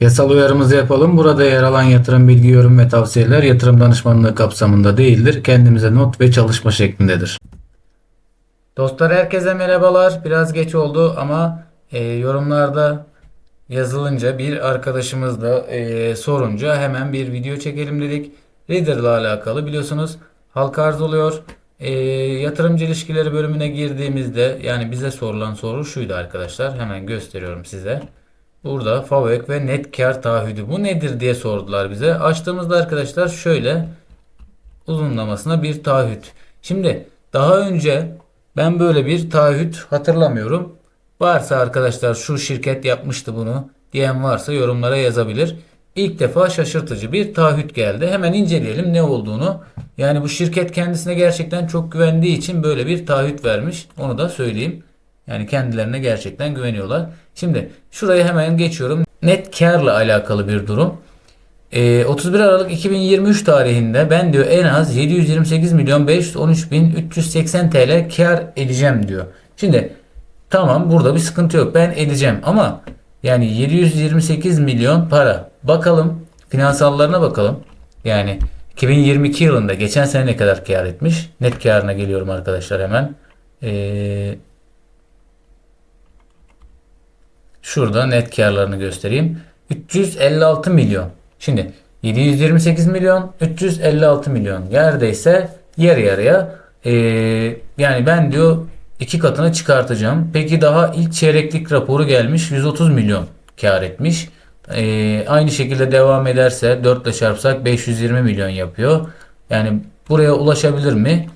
Yasal uyarımızı yapalım. Burada yer alan yatırım bilgi, yorum ve tavsiyeler yatırım danışmanlığı kapsamında değildir. Kendimize not ve çalışma şeklindedir. Dostlar herkese merhabalar. Biraz geç oldu ama e, yorumlarda yazılınca bir arkadaşımız da e, sorunca hemen bir video çekelim dedik. Reader ile alakalı biliyorsunuz halka arz oluyor. E, yatırımcı ilişkileri bölümüne girdiğimizde yani bize sorulan soru şuydu arkadaşlar. Hemen gösteriyorum size. Burada FAVÖK ve net kar taahhüdü bu nedir diye sordular bize. Açtığımızda arkadaşlar şöyle uzunlamasına bir taahhüt. Şimdi daha önce ben böyle bir taahhüt hatırlamıyorum. Varsa arkadaşlar şu şirket yapmıştı bunu diyen varsa yorumlara yazabilir. İlk defa şaşırtıcı bir taahhüt geldi. Hemen inceleyelim ne olduğunu. Yani bu şirket kendisine gerçekten çok güvendiği için böyle bir taahhüt vermiş. Onu da söyleyeyim. Yani kendilerine gerçekten güveniyorlar. Şimdi şuraya hemen geçiyorum. Net karla alakalı bir durum. Ee, 31 Aralık 2023 tarihinde ben diyor en az 728 milyon 513 bin 380 TL kar edeceğim diyor. Şimdi tamam burada bir sıkıntı yok. Ben edeceğim ama yani 728 milyon para. Bakalım finansallarına bakalım. Yani 2022 yılında geçen sene ne kadar kar etmiş? Net karına geliyorum arkadaşlar hemen. Ee, Şurada net karlarını göstereyim. 356 milyon. Şimdi 728 milyon, 356 milyon. Neredeyse yarı yarıya. Ee, yani ben diyor iki katını çıkartacağım. Peki daha ilk çeyreklik raporu gelmiş 130 milyon kar etmiş. Ee, aynı şekilde devam ederse 4 ile çarpsak 520 milyon yapıyor. Yani buraya ulaşabilir mi?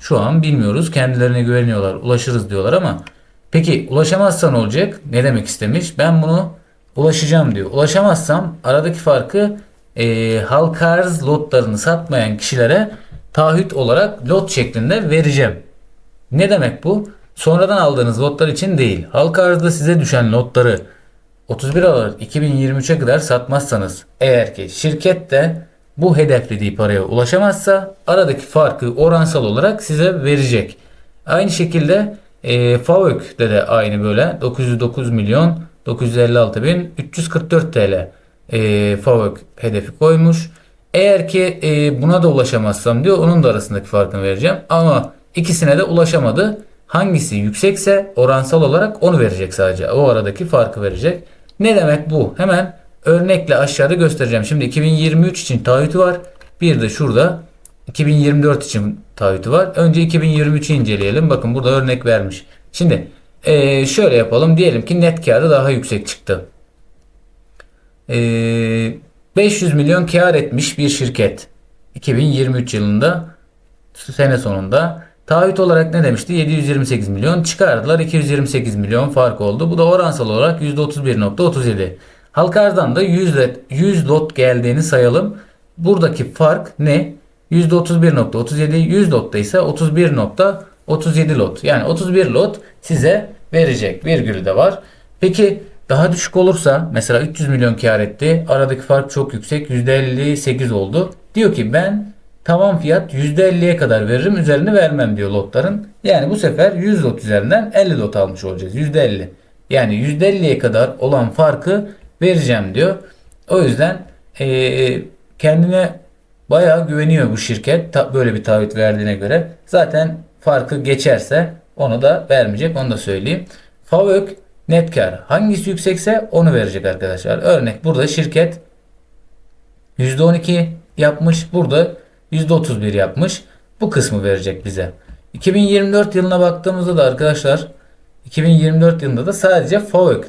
Şu an bilmiyoruz. Kendilerine güveniyorlar. Ulaşırız diyorlar ama Peki ulaşamazsa ne olacak? Ne demek istemiş? Ben bunu ulaşacağım diyor. Ulaşamazsam aradaki farkı e, halka arz lotlarını satmayan kişilere taahhüt olarak lot şeklinde vereceğim. Ne demek bu? Sonradan aldığınız lotlar için değil. Halka arzda size düşen lotları 31 Aralık 2023'e kadar satmazsanız eğer ki şirket de bu hedeflediği paraya ulaşamazsa aradaki farkı oransal olarak size verecek. Aynı şekilde e, FAVÖK'te de aynı böyle 909 milyon 956 bin 344 TL e, FAVÖK hedefi koymuş. Eğer ki e, buna da ulaşamazsam diyor onun da arasındaki farkını vereceğim. Ama ikisine de ulaşamadı. Hangisi yüksekse oransal olarak onu verecek sadece. O aradaki farkı verecek. Ne demek bu? Hemen örnekle aşağıda göstereceğim. Şimdi 2023 için taahhütü var. Bir de şurada 2024 için taahhütü var. Önce 2023'ü inceleyelim. Bakın burada örnek vermiş. Şimdi ee, şöyle yapalım. Diyelim ki net karı daha yüksek çıktı. Ee, 500 milyon kar etmiş bir şirket. 2023 yılında sene sonunda. Taahhüt olarak ne demişti? 728 milyon çıkardılar. 228 milyon fark oldu. Bu da oransal olarak %31.37. Halka arzdan da 100 lot, 100 lot geldiğini sayalım. Buradaki fark ne? %31.37 100 lotta ise 31.37 lot. Yani 31 lot size verecek. Virgülü de var. Peki daha düşük olursa mesela 300 milyon kar etti. Aradaki fark çok yüksek. %58 oldu. Diyor ki ben tamam fiyat %50'ye kadar veririm. Üzerini vermem diyor lotların. Yani bu sefer 100 lot üzerinden 50 lot almış olacağız. %50. Yani %50'ye kadar olan farkı vereceğim diyor. O yüzden ee, kendine Bayağı güveniyor bu şirket böyle bir taahhüt verdiğine göre. Zaten farkı geçerse onu da vermeyecek onu da söyleyeyim. FAVÖK net kar hangisi yüksekse onu verecek arkadaşlar. Örnek burada şirket %12 yapmış. Burada %31 yapmış. Bu kısmı verecek bize. 2024 yılına baktığımızda da arkadaşlar 2024 yılında da sadece FAVÖK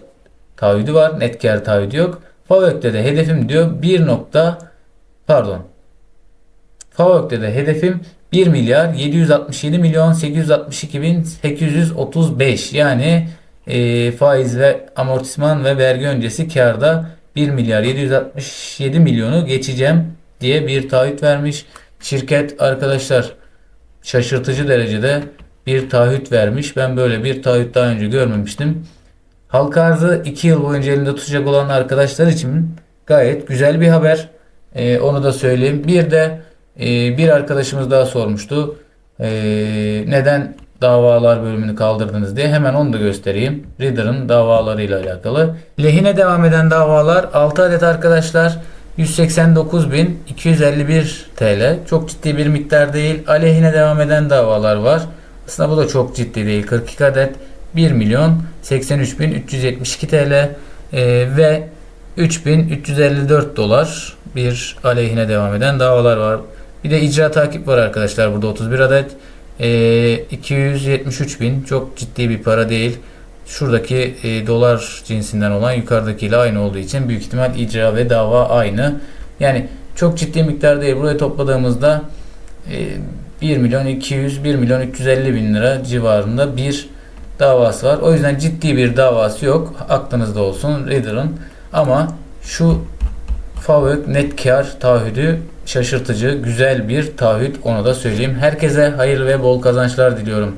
taahhüdü var. Net kar taahhüdü yok. FAVÖK'te de hedefim diyor 1 nokta pardon FAVÖK'te de hedefim 1 milyar 767 milyon 862 bin 835 yani e, faiz ve amortisman ve vergi öncesi karda 1 milyar 767 milyonu geçeceğim diye bir taahhüt vermiş. Şirket arkadaşlar şaşırtıcı derecede bir taahhüt vermiş. Ben böyle bir taahhüt daha önce görmemiştim. Halka arzı 2 yıl boyunca elinde tutacak olan arkadaşlar için gayet güzel bir haber. Ee, onu da söyleyeyim. Bir de ee, bir arkadaşımız daha sormuştu. Ee, neden davalar bölümünü kaldırdınız diye hemen onu da göstereyim. Reader'ın davalarıyla alakalı. Lehine devam eden davalar 6 adet arkadaşlar. 189.251 TL. Çok ciddi bir miktar değil. Aleyhine devam eden davalar var. Aslında bu da çok ciddi değil. 42 adet 1 milyon 83.372 TL Ee, ve 3354 dolar bir aleyhine devam eden davalar var. Bir de icra takip var arkadaşlar burada 31 adet. Ee, 273 bin çok ciddi bir para değil. Şuradaki e, dolar cinsinden olan yukarıdakiyle aynı olduğu için büyük ihtimal icra ve dava aynı. Yani çok ciddi miktar değil. Buraya topladığımızda e, 1 milyon 200 1 milyon 350 bin lira civarında bir davası var. O yüzden ciddi bir davası yok. Aklınızda olsun Reader'ın. Ama şu FAVÖK net kar taahhüdü şaşırtıcı, güzel bir taahhüt onu da söyleyeyim. Herkese hayırlı ve bol kazançlar diliyorum.